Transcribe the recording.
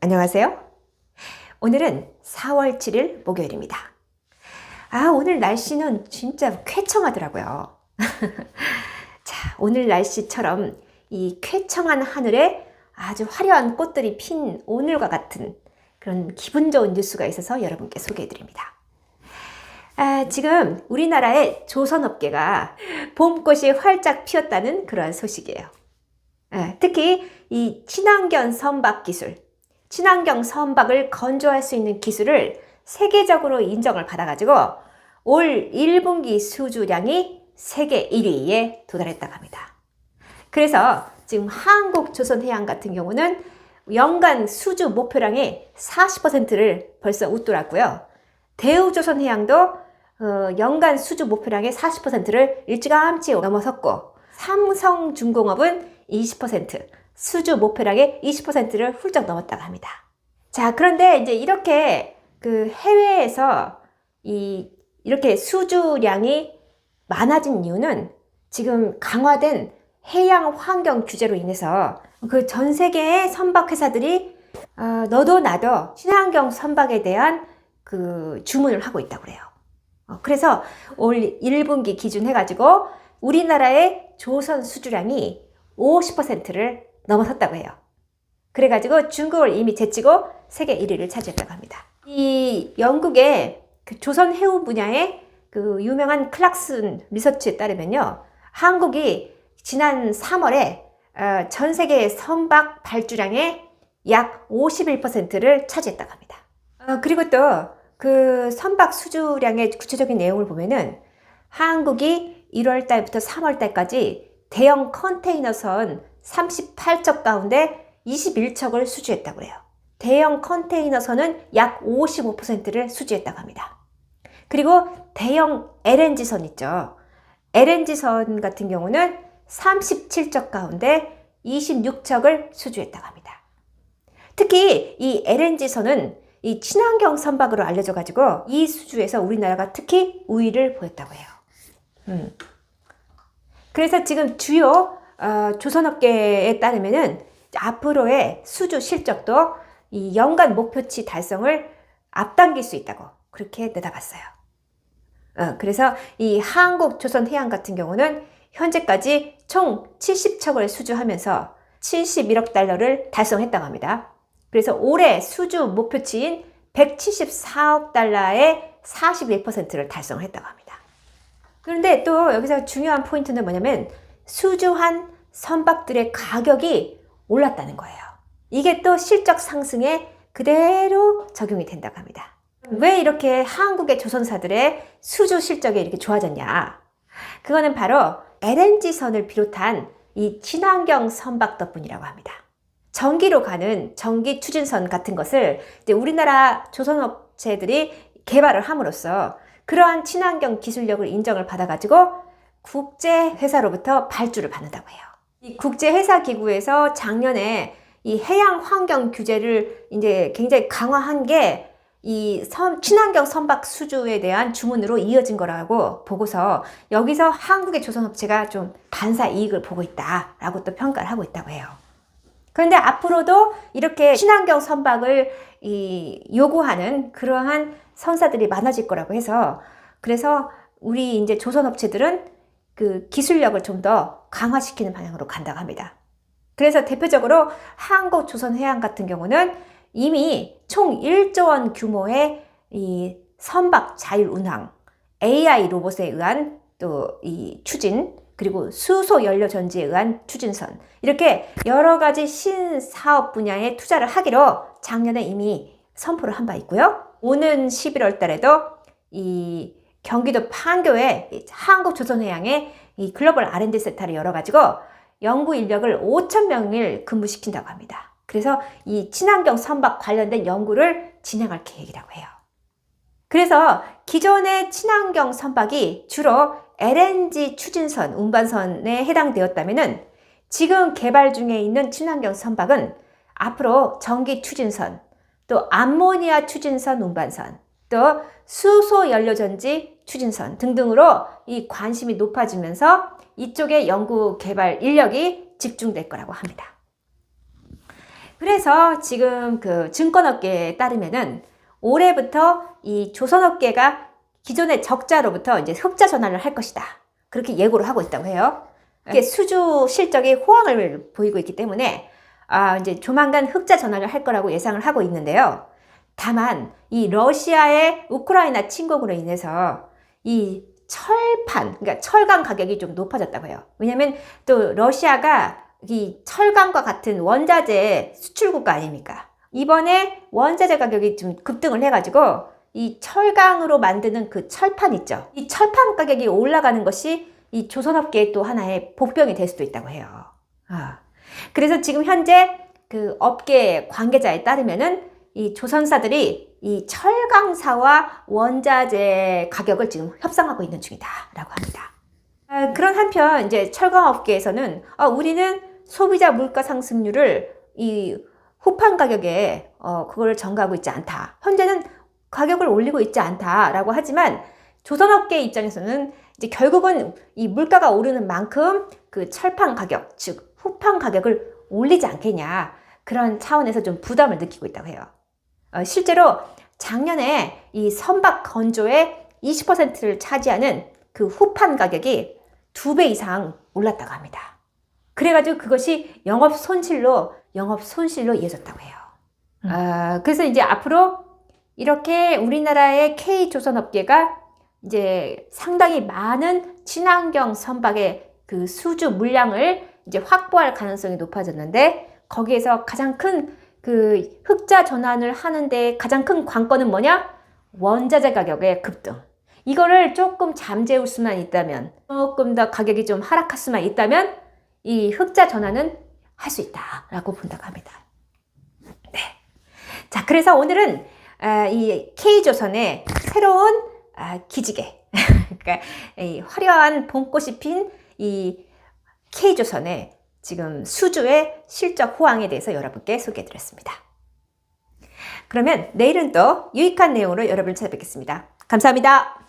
안녕하세요. 오늘은 4월 7일 목요일입니다. 아, 오늘 날씨는 진짜 쾌청하더라고요. 자, 오늘 날씨처럼 이 쾌청한 하늘에 아주 화려한 꽃들이 핀 오늘과 같은 그런 기분 좋은 뉴스가 있어서 여러분께 소개해 드립니다. 아, 지금 우리나라의 조선업계가 봄꽃이 활짝 피었다는 그러한 소식이에요. 아, 특히 이 친환경 선박 기술, 친환경 선박을 건조할 수 있는 기술을 세계적으로 인정을 받아가지고 올 1분기 수주량이 세계 1위에 도달했다고 합니다. 그래서 지금 한국 조선해양 같은 경우는 연간 수주 목표량의 40%를 벌써 웃돌았고요. 대우조선해양도 어, 연간 수주 목표량의 40%를 일찌감치 넘어섰고 삼성중공업은 20%, 수주 목표량의 20%를 훌쩍 넘었다고 합니다. 자, 그런데 이제 이렇게 그 해외에서 이 이렇게 수주량이 많아진 이유는 지금 강화된 해양 환경 규제로 인해서 그 전 세계의 선박 회사들이 어, 너도 나도 친환경 선박에 대한 그 주문을 하고 있다고 그래요. 어, 그래서 올 1분기 기준 해가지고 우리나라의 조선 수주량이 50%를 넘어섰다고 해요. 그래가지고 중국을 이미 제치고 세계 1위를 차지했다고 합니다. 이 영국의 그 조선 해운 분야의 그 유명한 클락슨 리서치에 따르면요. 한국이 지난 3월에 어, 전 세계 선박 발주량의 약 51%를 차지했다고 합니다. 어, 그리고 또 그 선박 수주량의 구체적인 내용을 보면은 한국이 1월 달부터 3월 달까지 대형 컨테이너선 38척 가운데 21척을 수주했다고 해요. 대형 컨테이너선은 약 55%를 수주했다고 합니다. 그리고 대형 LNG선 있죠. LNG선 같은 경우는 37척 가운데 26척을 수주했다고 합니다. 특히 이 LNG선은 이 친환경 선박으로 알려져 가지고 이 수주에서 우리나라가 특히 우위를 보였다고 해요. 음. 그래서 지금 주요 어, 조선업계에 따르면은 앞으로의 수주 실적도 이 연간 목표치 달성을 앞당길 수 있다고 그렇게 내다봤어요. 어, 그래서 이 한국 조선 해양 같은 경우는 현재까지 총 70척을 수주하면서 71억 달러를 달성했다고 합니다. 그래서 올해 수주 목표치인 174억 달러의 41%를 달성했다고 합니다. 그런데 또 여기서 중요한 포인트는 뭐냐면 수주한 선박들의 가격이 올랐다는 거예요. 이게 또 실적 상승에 그대로 적용이 된다고 합니다. 왜 이렇게 한국의 조선사들의 수주 실적이 이렇게 좋아졌냐? 그거는 바로 LNG선을 비롯한 이 친환경 선박 덕분이라고 합니다. 전기로 가는 전기 추진선 같은 것을 이제 우리나라 조선업체들이 개발을 함으로써 그러한 친환경 기술력을 인정을 받아가지고 국제 회사로부터 발주를 받는다고 해요. 이 국제 회사 기구에서 작년에 이 해양 환경 규제를 이제 굉장히 강화한 게 이 친환경 선박 수주에 대한 주문으로 이어진 거라고 보고서 여기서 한국의 조선업체가 좀 반사 이익을 보고 있다라고 또 평가를 하고 있다고 해요. 그런데 앞으로도 이렇게 친환경 선박을 이 요구하는 그러한 선사들이 많아질 거라고 해서 그래서 우리 이제 조선업체들은 그 기술력을 좀더 강화시키는 방향으로 간다고 합니다. 그래서 대표적으로 한국 조선해양 같은 경우는 이미 총 1조 원 규모의 이 선박 자율 운항, AI 로봇에 의한 또 이 추진, 그리고 수소 연료 전지에 의한 추진선, 이렇게 여러 가지 신사업 분야에 투자를 하기로 작년에 이미 선포를 한 바 있고요. 오는 11월 달에도 이 경기도 판교에 한국조선해양에 이 글로벌 R&D 센터를 열어가지고 연구 인력을 5천 명을 근무시킨다고 합니다. 그래서 이 친환경 선박 관련된 연구를 진행할 계획이라고 해요. 그래서 기존의 친환경 선박이 주로 LNG 추진선, 운반선에 해당되었다면 지금 개발 중에 있는 친환경 선박은 앞으로 전기 추진선, 또 암모니아 추진선 운반선, 또 수소 연료 전지 추진선 등등으로 이 관심이 높아지면서 이쪽에 연구 개발 인력이 집중될 거라고 합니다. 그래서 지금 그 증권업계에 따르면은 올해부터 이 조선업계가 기존의 적자로부터 이제 흑자 전환을 할 것이다. 그렇게 예고를 하고 있다고 해요. 이게 수주 실적이 호황을 보이고 있기 때문에 아, 이제 조만간 흑자 전환을 할 거라고 예상을 하고 있는데요. 다만 이 러시아의 우크라이나 침공으로 인해서 이 철판, 그러니까 철강 가격이 좀 높아졌다고 해요. 왜냐하면 또 러시아가 이 철강과 같은 원자재 수출국가 아닙니까? 이번에 원자재 가격이 좀 급등을 해가지고 이 철강으로 만드는 그 철판 있죠. 이 철판 가격이 올라가는 것이 이 조선업계의 또 하나의 복병이 될 수도 있다고 해요. 아. 그래서 지금 현재 그 업계 관계자에 따르면은 이 조선사들이 이 철강사와 원자재 가격을 지금 협상하고 있는 중이다라고 합니다. 아, 그런 한편 이제 철강업계에서는 아, 우리는 소비자 물가 상승률을 이 후판 가격에 어, 그걸 전가하고 있지 않다. 현재는 가격을 올리고 있지 않다라고 하지만 조선업계 입장에서는 이제 결국은 이 물가가 오르는 만큼 그 철판 가격, 즉 후판 가격을 올리지 않겠냐 그런 차원에서 좀 부담을 느끼고 있다고 해요. 어, 실제로 작년에 이 선박 건조의 20%를 차지하는 그 후판 가격이 두 배 이상 올랐다고 합니다. 그래가지고 그것이 영업 손실로 영업 손실로 이어졌다고 해요. 아, 그래서 이제 앞으로 이렇게 우리나라의 K 조선업계가 이제 상당히 많은 친환경 선박의 그 수주 물량을 이제 확보할 가능성이 높아졌는데 거기에서 가장 큰 그 흑자 전환을 하는데 가장 큰 관건은 뭐냐? 원자재 가격의 급등. 이거를 조금 잠재울 수만 있다면, 조금 더 가격이 좀 하락할 수만 있다면, 이 흑자 전환은 할 수 있다라고 본다고 합니다. 네. 자, 그래서 오늘은 아, 이 K조선의 새로운 아, 기지개, 그러니까 이 화려한 봄꽃이 핀 이 K조선의 지금 수주의 실적 호황에 대해서 여러분께 소개해 드렸습니다. 그러면 내일은 또 유익한 내용으로 여러분을 찾아뵙겠습니다. 감사합니다.